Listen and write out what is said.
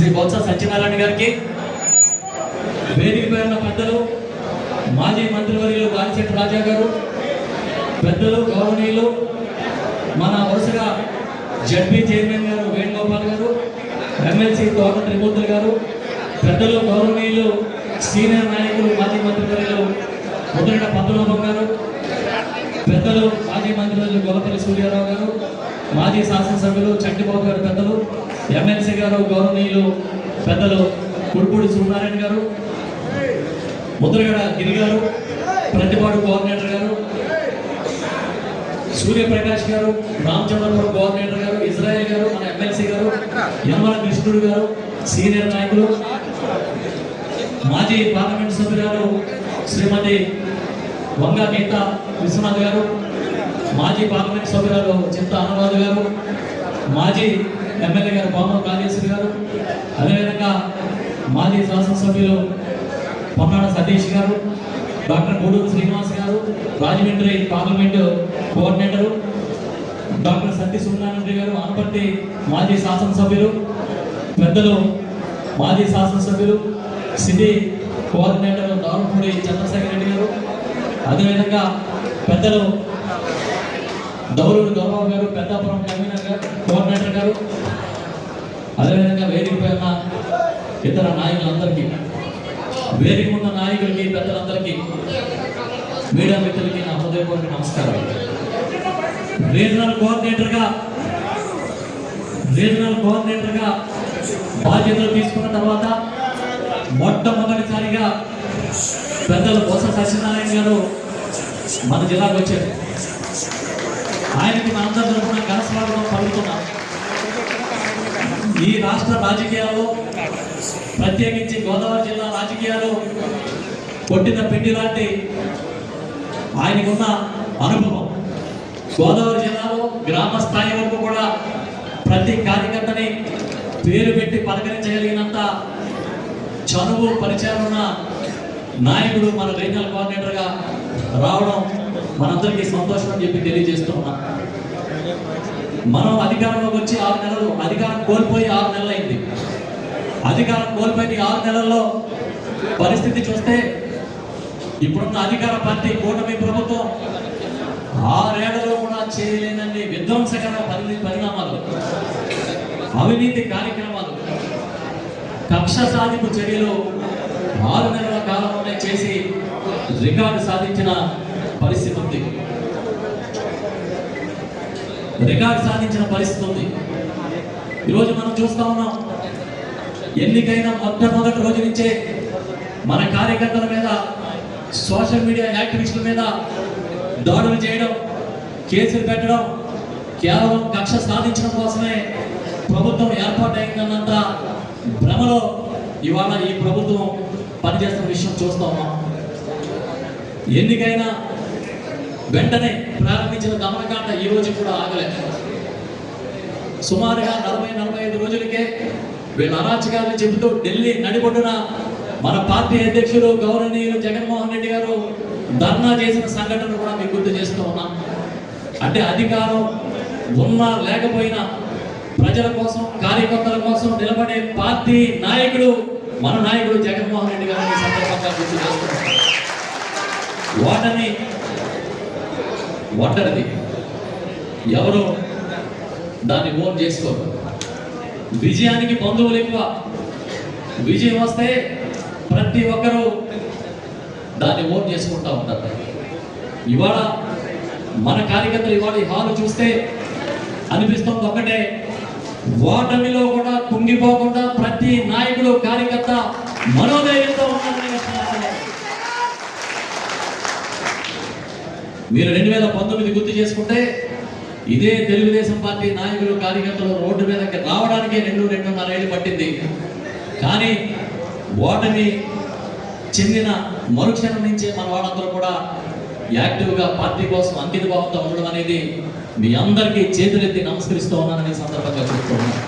శ్రీ బొత్స సత్యనారాయణ గారికి. వేదికపై ఉన్న పెద్దలు మాజీ మంత్రివర్యులు గాలిశెట్టి రాజా గారు పెద్దలు గౌరవనీయులు మన వరుసగా జడ్పీ చైర్మన్ గారు వేణుగోపాల్ గారు ఎమ్మెల్సీ తోట త్రిమూర్తులు గారు పెద్దలు గౌరవనీయులు సీనియర్ నాయకులు మాజీ మంత్రివర్యులు ముద్రగడ పద్మనాభం గారు పెద్దలు మాజీ మంత్రివర్యులు గొల్లపల్లి సూర్యారావు గారు మాజీ శాసనసభ్యులు చంటిబాబు గారు పెద్దలు ఎమ్మెల్సీ గారు గౌరవనీయులు పెద్దలు కుడుపూడి సూర్యనారాయణ గారు ముద్రగడ గిరి గారు ప్రతిపాడు కోఆర్డినేటర్ గారు సూర్యప్రకాష్ గారు రామచంద్రపురం కోఆర్డినేటర్ గారు ఇజ్రాయెల్ గారు మన ఎమ్మెల్సీ గారు యమల కృష్ణుడు గారు సీనియర్ నాయకులు మాజీ పార్లమెంట్ సభ్యురాలు శ్రీమతి వంగ గీత విశ్వనాథ్ గారు మాజీ పార్లమెంట్ సభ్యురాలు చింత అనురాధ గారు మాజీ ఎమ్మెల్యే గారు బామ కాళేశ్వరి గారు అదేవిధంగా మాజీ శాసనసభ్యులు పొన్నాడ సతీష్ గారు doctor Guduru Srinivas garu Rajahmundry parliament coordinator doctor Satya Suryanarayana garu Anaparthi మాజీ శాసనసభ్యులు పెద్దలు మాజీ శాసనసభ్యులు సిటీ కోఆర్డినేటర్ దారుపూడి చంద్రశేఖర్ రెడ్డి గారు అదేవిధంగా పెద్దలు దౌరుడు గౌరవ్ గారు పెద్దాపురం కన్వీనర్ గారు కోఆర్డినేటర్ గారు అదేవిధంగా వేదికపై ఉన్న ఇతర నాయకులందరికీ వేదిక ఉన్న నాయకులకి పెద్దలందరికీ మీడియా మిత్రులకి నా హృదయపూర్వక నమస్కారం. రీజనల్ కోఆర్డినేటర్గా రీజనల్ కోఆర్డినేటర్గా బాధ్యతలు తీసుకున్న తర్వాత మొట్టమొదటిసారిగా పెద్దలు బొత్స సత్యనారాయణ గారు మన జిల్లాకు వచ్చారు. ఆయనకి మనందరి తరఫున రాజకీయాలు ప్రత్యేకించి గోదావరి జిల్లా రాజకీయాలు కొట్టిన పిండి లాంటి ఆయనకున్న అనుభవం. గోదావరి జిల్లాలో గ్రామ స్థాయి వరకు కూడా ప్రతి కార్యకర్తని పేరు పెట్టి పలకరించగలిగినంత చనువు పరిచయం ఉన్న నాయకుడు మన రీజనల్ కోఆర్డినేటర్గా రావడం మనందరికీ సంతోషం అని చెప్పి తెలియజేస్తూ ఉన్నాం. మనం అధికారంలోకి వచ్చి ఆరు నెలలు అధికారం కోల్పోయి ఆరు నెలలు అయింది అధికారం కోల్పోయిన ఆరు నెలల్లో పరిస్థితి చూస్తే ఇప్పుడున్న అధికార పార్టీ కూటమి ప్రభుత్వం ఆరేళ్ళలో కూడా చేయలేనన్ని విధ్వంసకర పరి పరిణామాలు అవినీతి కార్యక్రమాలు కక్ష సాధింపు చర్యలు ఆరు నెలల కాలంలోనే చేసి రికార్డు సాధించిన పరిస్థితి ఉంది. రికార్డు సాధించిన పరిస్థితి ఉంది. ఈరోజు మనం చూస్తా ఉన్నాం ఎన్నికైన మొట్టమొదటి రోజు నుంచే మన కార్యకర్తల మీద సోషల్ మీడియా యాక్టివిస్టుల మీద దాడులు చేయడం కేసులు పెట్టడం కేవలం కక్ష సాధించడం కోసమే ప్రభుత్వం ఏర్పాటైందన్నంత భ్రమలో ఇవాళ ఈ ప్రభుత్వం పనిచేస్తున్న విషయం చూస్తా ఉన్నాం. ఎన్నికైనా వెంటనే ప్రారంభించిన దమనకాండ ఈ రోజు కూడా ఆగలేదు. సుమారుగా నలభై నలభై ఐదు రోజులకే వీళ్ళ అరాచకాలు చెబుతూ ఢిల్లీ నడిబొడ్డున మన పార్టీ అధ్యక్షులు గౌరవనీయులు జగన్మోహన్ రెడ్డి గారు ధర్నా చేసిన సంఘటన కూడా మీకు గుర్తు చేస్తూ ఉన్నాం. అంటే అధికారం ఉన్నా లేకపోయినా ప్రజల కోసం కార్యకర్తల కోసం నిలబడే పార్టీ నాయకుడు మన నాయకుడు జగన్మోహన్ రెడ్డి గారిని ఈ సందర్భంగా గుర్తు వాటని ఒంటరిది ఎవరు? దాన్ని ఓన్ చేసుకోరు. విజయానికి బంధువులు ఎక్కువ. విజయం వస్తే ప్రతి ఒక్కరూ దాన్ని ఓన్ చేసుకుంటా ఉంటారు. ఇవాళ మన కార్యకర్తలు ఇవాళ ఈ హాలు చూస్తే అనిపిస్తుంది ఒకటే. ఓటమిలో కూడా కుంగిపోకుండా ప్రతి నాయకుడు కార్యకర్త మనోదయ మీరు రెండు వేల పంతొమ్మిది గుర్తు చేసుకుంటే ఇదే తెలుగుదేశం పార్టీ నాయకులు కార్యకర్తలు రోడ్డు మీదకి రావడానికే రెండు రెండున్నర ఏళ్ళు పట్టింది. కానీ ఓటమి చెందిన మరుక్షణం నుంచే మన వాళ్ళందరూ కూడా యాక్టివ్గా పార్టీ కోసం అంకిత భావంతో ఉండడం అనేది మీ అందరికీ చేతులెత్తి నమస్కరిస్తూ ఉన్నానని సందర్భంగా చెప్తున్నాను